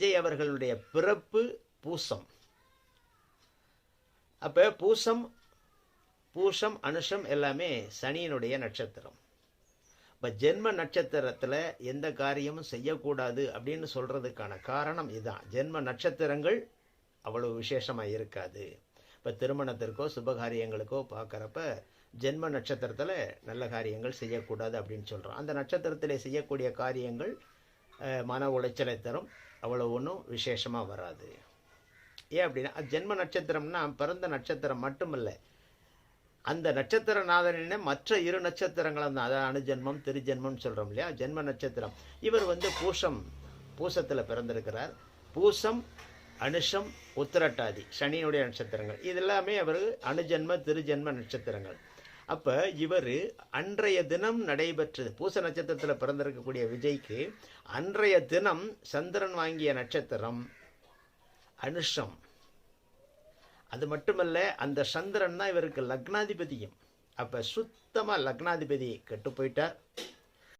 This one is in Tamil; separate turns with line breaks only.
விஜய் அவர்களுடைய பிறப்பு பூசம். அப்ப பூசம் பூசம் அனுஷம் எல்லாமே சனியினுடைய நட்சத்திரம். இப்போ ஜென்ம நட்சத்திரத்தில் எந்த காரியமும் செய்யக்கூடாது அப்படின்னு சொல்கிறதுக்கான காரணம் இதுதான் ஜென்ம நட்சத்திரங்கள் அவ்வளவு விசேஷமாக இருக்காது. இப்போ திருமணத்திற்கோ சுபகாரியங்களுக்கோ பார்க்குறப்ப ஜென்ம நட்சத்திரத்தில் நல்ல காரியங்கள் செய்யக்கூடாது அப்படின்னு சொல்கிறோம் அந்த நட்சத்திரத்தில் செய்யக்கூடிய காரியங்கள் மன உளைச்சலை தரும். அவ்வளோ ஒன்றும் விசேஷமாக வராது. ஏன் அப்படின்னா ஜென்ம நட்சத்திரம்னா பிறந்த நட்சத்திரம் மட்டுமல்ல. அந்த நட்சத்திர நாதனே மற்ற இரு நட்சத்திரங்களும் தான். அதாவது அணுஜென்மம் திருஜென்மம்னு சொல்கிறோம் இல்லையா? ஜென்ம நட்சத்திரம். இவர் வந்து பூசம் பூசத்தில் பிறந்திருக்கிறார். பூசம் அனுஷம் உத்திரட்டாதி சனியினுடைய நட்சத்திரங்கள். இதெல்லாமே அவர் அணுஜென்ம திருஜென்ம நட்சத்திரங்கள். அப்போ இவர் அன்றைய தினம் நடைபெற்றது. பூச நட்சத்திரத்தில் பிறந்திருக்கக்கூடிய விஜய்க்கு அன்றைய தினம் சந்திரன் வாங்கிய நட்சத்திரம் அனுஷம். அது மட்டுமல்ல அந்த சந்திரன் தான் இவருக்கு லக்னாதிபதியும். அப்போ சுத்தமாக லக்னாதிபதி கெட்டு போயிட்டார்.